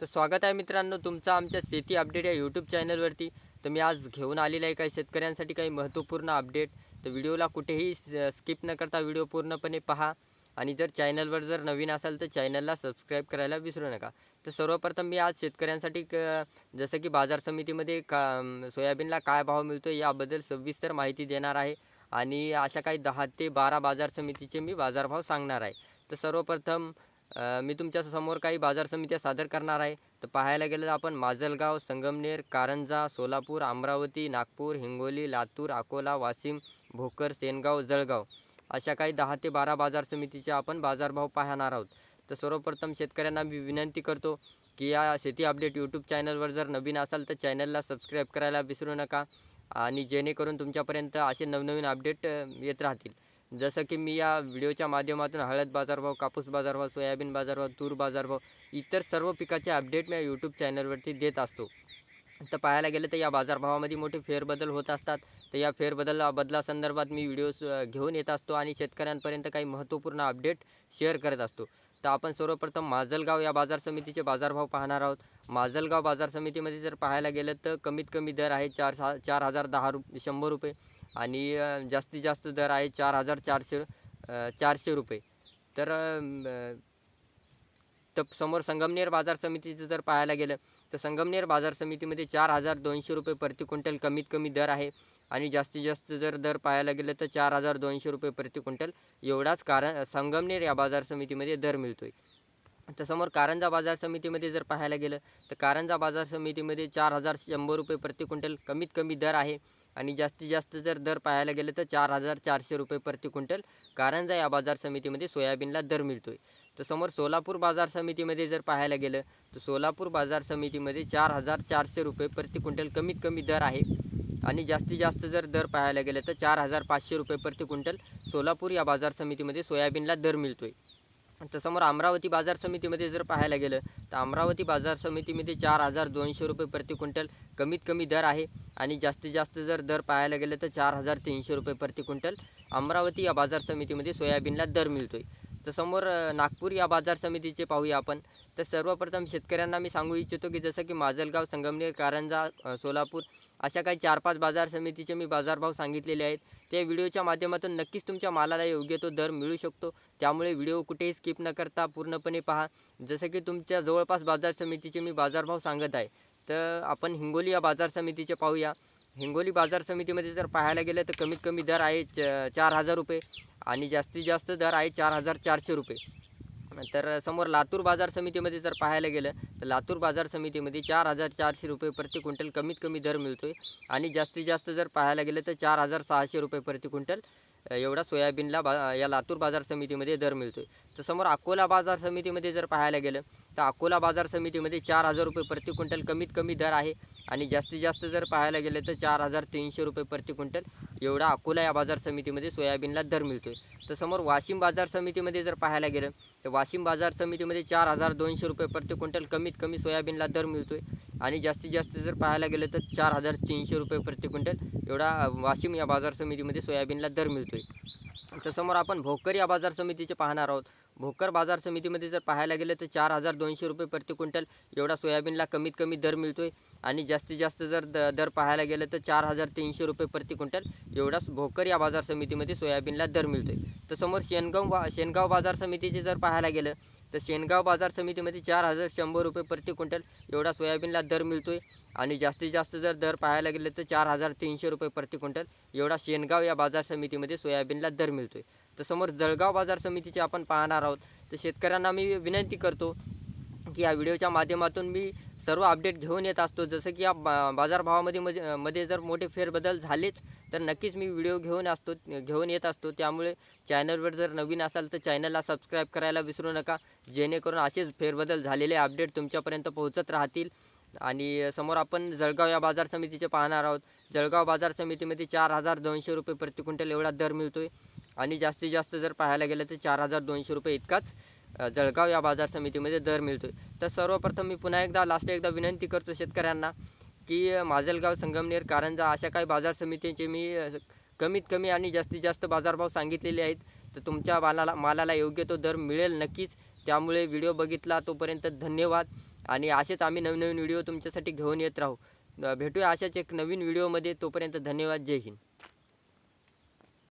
तर स्वागत आहे मित्रांनो तुमचं आमच्या शेती अपडेट या यूट्यूब चॅनलवरती तर मी आज घेऊन आलेलं आहे काही शेतकऱ्यांसाठी काही महत्त्वपूर्ण अपडेट. तर व्हिडिओला कुठेही स्किप न करता व्हिडिओ पूर्णपणे पहा. आणि जर चॅनलवर जर नवीन असाल तर चॅनलला सबस्क्राईब करायला विसरू नका. तर सर्वप्रथम मी आज शेतकऱ्यांसाठी क जसं की बाजार समितीमध्ये का सोयाबीनला काय भाव मिळतो याबद्दल सविस्तर माहिती देणार आहे. आणि अशा काही दहा ते बारा बाजार समितीचे मी बाजारभाव सांगणार आहे. तर सर्वप्रथम मी तुमच्यासमोर काही बाजार समित्या सादर करणार आहे. तर पाहायला गेलं तर आपण माजलगाव संगमनेर कारंजा सोलापूर अमरावती नागपूर हिंगोली लातूर अकोला वाशिम भोकर सेनगाव जळगाव अशा काही दहा ते बारा बाजार समितीचे आपण बाजारभाव पाहणार आहोत. तर सर्वप्रथम शेतकऱ्यांना मी विनंती करतो की या शेती अपडेट यूट्यूब चॅनलवर जर नवीन असाल तर चॅनलला सबस्क्राईब करायला विसरू नका आणि जेणेकरून तुमच्यापर्यंत असे नवनवीन अपडेट येत राहतील. जसं की मी या व्हिडिओच्या माध्यमातून हळद बाजारभाव कापूस बाजारभाव सोयाबीन बाजारभाव तूर बाजारभाव इतर सर्व पिकाचे अपडेट मी यूट्यूब चॅनलवरती देत असतो. तर पाहायला गेलं तर या बाजारभावामध्ये मोठे फेरबदल होत असतात. तर या फेरबदल बदलासंदर्भात मी व्हिडिओज घेऊन येत असतो आणि शेतकऱ्यांपर्यंत काही महत्त्वपूर्ण अपडेट शेअर करत असतो. तर आपण सर्वप्रथम माजलगाव या बाजार समितीचे बाजारभाव पाहणार आहोत. माजलगाव बाजार समितीमध्ये जर पाहायला गेलं तर कमीत कमी दर आहे चार सा चार हजार दहा रुप शंभर रुपये. आणि जास्तीत जास्त दर आहे चार हजार चारशे चारशे रुपये. तर तर समोर संगमनेर बाजार समितीचं जर पाहायला गेलं तर संगमनेर बाजार समितीमध्ये चार हजार दोनशे रुपये प्रति क्विंटल कमीत कमी दर आहे. आणि जास्तीत जास्त जर दर पाहायला गेलं तर चार हजार दोनशे रुपये प्रति क्विंटल एवढाच कारण संगमनेर या बाजार समितीमध्ये दर मिळतो आहे तर समोर कारंजा बाजार समितीमध्ये जर पाहायला गेलं तर कारंजा बाजार समितीमध्ये चार हजार शंभर रुपये प्रति क्विंटल कमीत कमी दर आहे. आणि जास्तीत जास्त जर दर पाहायला गेलं तर चार हजार चारशे रुपये प्रति क्विंटल कारंजा या बाजार समितीमध्ये सोयाबीनला दर मिळतो आहे तर समोर सोलापूर बाजार समितीमध्ये जर पाहायला गेलं तर सोलापूर बाजार समितीमध्ये चार हजार चारशे रुपये प्रति क्विंटल कमीत कमी दर आहे. आणि जास्तीत जास्त जर दर पाहायला गेलं तर चार हजार पाचशे रुपये प्रति क्विंटल सोलापूर या बाजार समितीमध्ये सोयाबीनला दर मिळतो आहे तर समोर अमरावती बाजार समितीमध्ये जर पाहायला गेलं तर अमरावती बाजार समितीमध्ये चार हजार दोनशे रुपये प्रति क्विंटल कमीत कमी दर आहे. आणि जास्तीत जास्त जर दर पाहायला गेलं तर चार हजार तीनशे रुपये प्रति क्विंटल अमरावती या बाजार समितीमध्ये सोयाबीनला दर मिळतो आहे तर समोर नागपूर या बाजार समितीचे पाहूया आपण. तर सर्वप्रथम शेतकऱ्यांना मी सांगू इच्छितो की जसं की माजलगाव संगमनेर कारंजा सोलापूर अशा काही चार पाच बाजार समितीचे मी बाजारभाव सांगितलेले आहेत. त्या व्हिडिओच्या माध्यमातून नक्कीच तुमच्या मालाला योग्य तो दर मिळू शकतो. त्यामुळे व्हिडिओ कुठेही स्किप न करता पूर्णपणे पहा. जसं की तुमच्या जवळपास बाजार समितीचे मी बाजारभाव सांगत आहे. तर आपण हिंगोली या बाजार समितीचे पाहूया. हिंगोली बाजार समितीमध्ये जर पाहायला गेलं तर कमीत कमी दर आहे च चार हजार रुपये. आणि जास्तीत जास्त दर आहे चार हजार चारशे रुपये. तर समोर लातूर बाजार समितीमध्ये जर पाहायला गेलं तर लातूर बाजार समितीमध्ये चार हजार चारशे रुपये प्रति क्विंटल कमीत कमी दर मिळतो आहे आणि जास्तीत जास्त जर पाहायला गेलं तर चार हजार सहाशे रुपये प्रति क्विंटल एवढा सोयाबीनला बा या लातूर बाजार समितीमध्ये दर मिळतो आहे तर समोर अकोला बाजार समितीमध्ये जर पाहायला गेलं तर अकोला बाजार समितीमध्ये चार हजार रुपये प्रति क्विंटल कमीत कमी दर आहे. आणि जास्तीत जास्त जर पाहायला गेलं तर चार हजार तीनशे रुपये प्रति क्विंटल एवढा अकोला या बाजार समितीमध्ये सोयाबीनला दर मिळतो आहे तर समोर वाशिम बाजार समितीमध्ये जर पाहायला गेलं तर वाशिम बाजार समितीमध्ये चार हजार दोनशे रुपये प्रति क्विंटल कमीत कमी सोयाबीनला दर मिळतो आहे आणि जास्तीत जास्त जर पाहायला गेलं तर चार हजार तीनशे रुपये प्रति क्विंटल एवढा वाशिम या बाजार समितीमध्ये सोयाबीनला दर मिळतो आहे तर समोर आपण भोकर या बाजार समितीचे पाहणार आहोत. भोकर बाजार समितीमध्ये जर पाहायला गेलं तर चार हजार दोनशे रुपये प्रति क्विंटल एवढा सोयाबीनला कमीत कमी दर मिळतो आहे आणि जास्तीत जास्त जर द दर पाहायला गेलं तर चार हजार तीनशे रुपये प्रति क्विंटल एवढा भोकर या बाजार समितीमध्ये सोयाबीनला दर मिळतो आहे तर समोर शेनगाव बा शेनगाव बाजार समितीचे जर पाहायला गेलं तर शेनगाव बाजार समितीमध्ये चार हजार शंभर रुपये प्रति क्विंटल एवढा सोयाबीनला दर मिळतो आहे आणि जास्तीत जास्त जर दर पाहायला गेलं तर चार हजार तीनशे रुपये प्रति क्विंटल एवढा शेनगाव या बाजार समितीमध्ये सोयाबीनला दर मिळतो आहे तर समोर जळगाव बाजार समितीचे आपण पाहणार आहोत. तर शेतकऱ्यांना मी विनंती करतो की या व्हिडिओच्या माध्यमातून मी सर्व अपडेट घेऊन येत असतो. जसं की या बा बाजारभावामध्ये मध्ये मध्ये जर मोठे फेरबदल झालेच तर नक्कीच मी व्हिडिओ घेऊन असतो घेऊन येत असतो. त्यामुळे चॅनलवर जर नवीन असाल तर चॅनलला सबस्क्राईब करायला विसरू नका. जेणेकरून असेच फेरबदल झालेले अपडेट तुमच्यापर्यंत पोहोचत राहतील. आणि समोर आपण जळगाव या बाजार समितीचे पाहणार आहोत. जळगाव बाजार समितीमध्ये चार हजार दोनशे रुपये प्रति क्विंटल एवढा दर मिळतो आहे आणि जास्तीत जास्त जर पाहायला गेलं तर चार हजार दोनशे रुपये इतकाच जळगाव या बाजार समितीमध्ये दर मिळतो आहे तर सर्वप्रथम मी पुन्हा एकदा लास्ट एकदा विनंती करतो शेतकऱ्यांना की माजलगाव संगमनेर कारंजा अशा काही बाजार समितींचे मी कमीत कमी आणि जास्तीत जास्त बाजारभाव सांगितलेले आहेत. तर तुमच्या मालाला मालाला योग्य तो दर मिळेल नक्कीच. त्यामुळे व्हिडिओ बघितला तोपर्यंत धन्यवाद. आणि असेच आम्ही नवनवीन व्हिडिओ तुमच्यासाठी घेऊन येत राहू. भेटूया अशाच एक नवीन व्हिडिओमध्ये. तोपर्यंत धन्यवाद. जय हिंद.